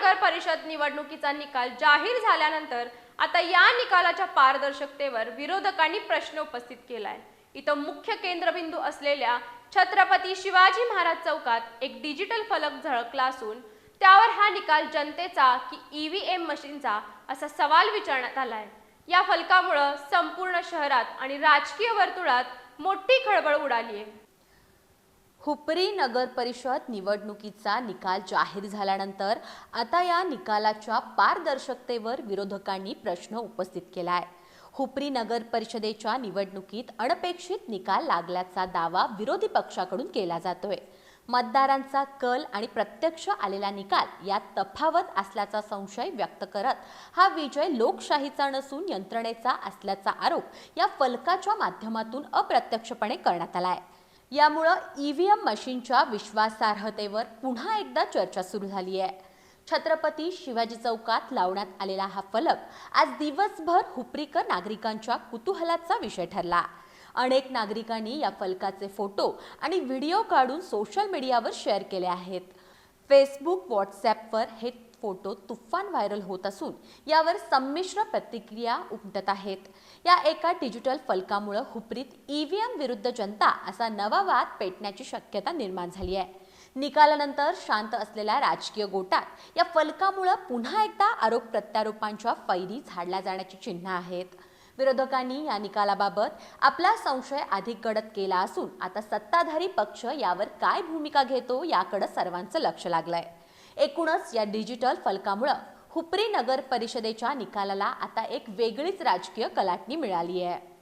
नगर परिषद निवडणुकीचा निकाल जाहीर झाल्यानंतर आता या निकालाच्या पारदर्शकतेवर विरोधकांनी प्रश्न उपस्थित केलाय. इथं मुख्य केंद्रबिंदू असलेल्या छत्रपती शिवाजी महाराज चौकात एक डिजिटल फलक झळकला असून त्यावर हा निकाल जनतेचा की ईव्हीएम मशीनचा असा सवाल विचारण्यात आलाय. या फलकामुळं संपूर्ण शहरात आणि राजकीय वर्तुळात मोठी खळबळ उडाली आहे हुपरी नगर परिषद निवडणुकीचा निकाल जाहीर झाल्यानंतर आता या निकालाच्या पारदर्शकतेवर विरोधकांनी प्रश्न उपस्थित केला आहे हुपरी नगर परिषदेच्या निवडणुकीत अनपेक्षित निकाल लागल्याचा दावा विरोधी पक्षाकडून केला जातोय. मतदारांचा कल आणि प्रत्यक्ष आलेला निकाल यात तफावत असल्याचा संशय व्यक्त करत हा विजय लोकशाहीचा नसून यंत्रणेचा असल्याचा आरोप या फलकाच्या माध्यमातून अप्रत्यक्षपणे करण्यात आला आहे यामुळं ई व्ही एम मशीनच्या विश्वासार्हतेवर पुन्हा एकदा चर्चा सुरू झाली आहे. छत्रपती शिवाजी चौकात लावण्यात आलेला हा फलक आज दिवसभर हुपरीकर नागरिकांच्या कुतूहलाचा विषय ठरला. अनेक नागरिकांनी या फलकाचे फोटो आणि व्हिडिओ काढून सोशल मीडियावर शेअर केले आहेत. फेसबुक व्हॉट्सॲपवर हे फोटो तुफान व्हायरल होत असून यावर संमिश्र प्रतिक्रिया उमटत आहेत. या एका डिजिटल फलकामुळं हुपरीत ईव्हीएम विरुद्ध जनता असा नवा वाद पेटण्याची शक्यता निर्माण झाली आहे. निकालानंतर शांत असलेल्या राजकीय गोटात या फलकामुळं पुन्हा एकदा आरोप प्रत्यारोपांच्या फैरी झाडल्या जाण्याची चिन्ह आहेत. विरोधकांनी या निकालाबाबत आपला संशय अधिक गडद केला असून आता सत्ताधारी पक्ष यावर काय भूमिका घेतो याकडे सर्वांचं लक्ष लागलंय. एकूणच या डिजिटल फलकामुळं हुपरी नगर परिषदेच्या निकालाला आता एक वेगळीच राजकीय कलाटणी मिळाली आहे.